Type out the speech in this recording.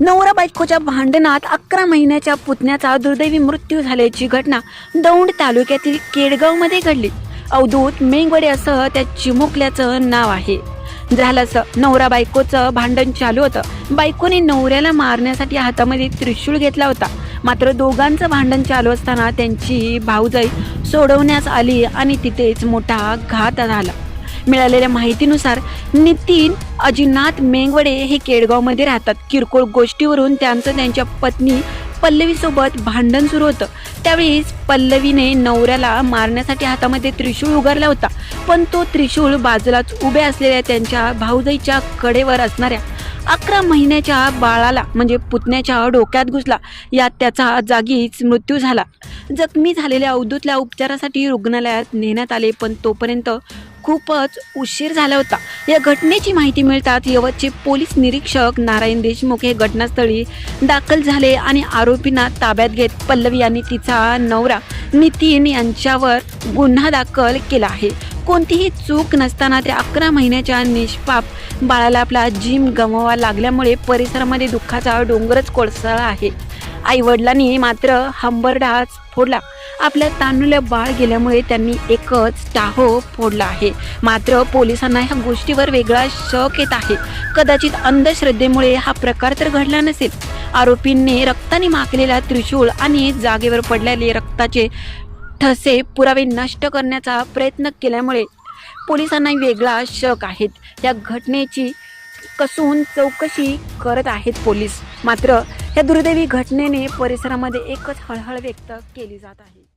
नवरा बायकोच्या भांडणात अकरा महिन्याच्या पुतण्याचा दुर्दैवी मृत्यू झाल्याची घटना दौंड तालुक्यातील केडगावमध्ये घडली. अवधूत मेंगवडे असं त्या चिमुकल्याचं नाव आहे. झालं नवरा बायकोचं भांडण चालू होतं. बायकोने नवऱ्याला मारण्यासाठी हातामध्ये त्रिशूळ घेतला होता. मात्र दोघांचं भांडण चालू असताना त्यांची भाऊजाई सोडवण्यास आली आणि तिथेच मोठा घात झाला. मिळालेल्या माहितीनुसार नितीन अजिनाथ मेंगवडे हे केडगावमध्ये राहतात. किरकोळ गोष्टीवरून त्यांचं त्यांच्या पत्नी पल्लवीसोबत भांडण सुरू होतं. त्यावेळीच पल्लवीने नवऱ्याला मारण्यासाठी हातामध्ये त्रिशूळ उगारला होता. पण तो त्रिशूळ बाजूलाच उभ्या असलेल्या त्यांच्या भाऊजाईच्या कडेवर असणाऱ्या अकरा महिन्याच्या बाळाला म्हणजे पुतण्याच्या डोक्यात घुसला. यात त्याचा जागीच मृत्यू झाला. जखमी झालेल्या अवधूतला उपचारासाठी रुग्णालयात नेण्यात आले पण तोपर्यंत खूपच उशीर झाला होता. या घटनेची माहिती मिळताच यवतचे पोलीस निरीक्षक नारायण देशमुख हे घटनास्थळी दाखल झाले आणि आरोपींना ताब्यात घेत पल्लवी यांनी तिचा नवरा नितीन यांच्यावर गुन्हा दाखल केला आहे. कोणतीही चूक नसताना त्या अकरा महिन्याच्या निष्पाप बाळाला आपला जीम गमवावा लागल्यामुळे परिसरामध्ये दुःखाचा डोंगरच कोळसळा आहे. आई वडिलांनी मात्र हंबरडाच फोडला. आपल्या तांनुल्या बाळ गेल्यामुळे त्यांनी एकच टाहो फोडला आहे. मात्र पोलिसांना ह्या गोष्टीवर वेगळा शक येत आहे. कदाचित अंधश्रद्धेमुळे हा प्रकार तर घडला नसेल. आरोपींनी रक्ताने माखलेला त्रिशूळ आणि जागेवर पडलेले रक्ताचे ठसे पुरावे नष्ट करण्याचा प्रयत्न केल्यामुळे पोलिसांना वेगळा शक आहेत या घटनेची कसून चौकशी करत आहेत पोलीस. मात्र या दुर्दैवी घटनेने परिसरामध्ये एकच हळहळ व्यक्त केली जात आहे.